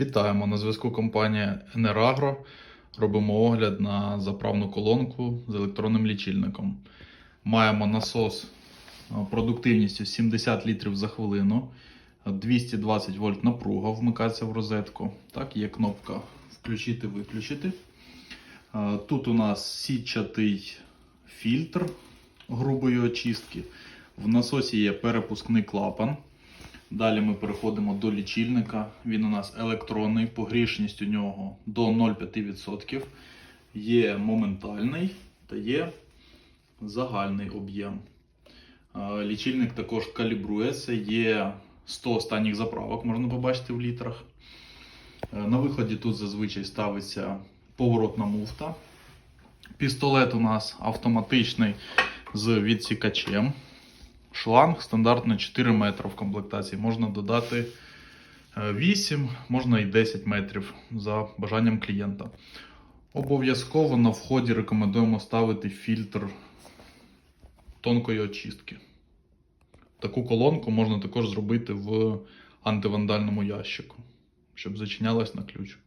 Вітаємо на зв'язку компанія Енерагро. Робимо огляд на заправну колонку з електронним лічильником. Маємо насос продуктивністю 70 літрів за хвилину, 220 вольт напруга вмикається в розетку. Так, є кнопка включити-виключити. Тут у нас сітчатий фільтр грубої очистки. В насосі є перепускний клапан. Далі ми переходимо до лічильника. Він у нас електронний, погрішність у нього до 0,5%. Є моментальний та є загальний об'єм. Лічильник також калібрується, є 100 останніх заправок, можна побачити в літрах. Е, На виході тут зазвичай ставиться поворотна муфта. Пістолет у нас автоматичний з відсікачем. Шланг стандартно 4 метри в комплектації. Можна додати е, 8, можна і 10 метрів за бажанням клієнта. Обов'язково на вході рекомендуємо ставити фільтр тонкої очистки. Таку колонку можна також зробити в антивандальному ящику, щоб зачинялась на ключ.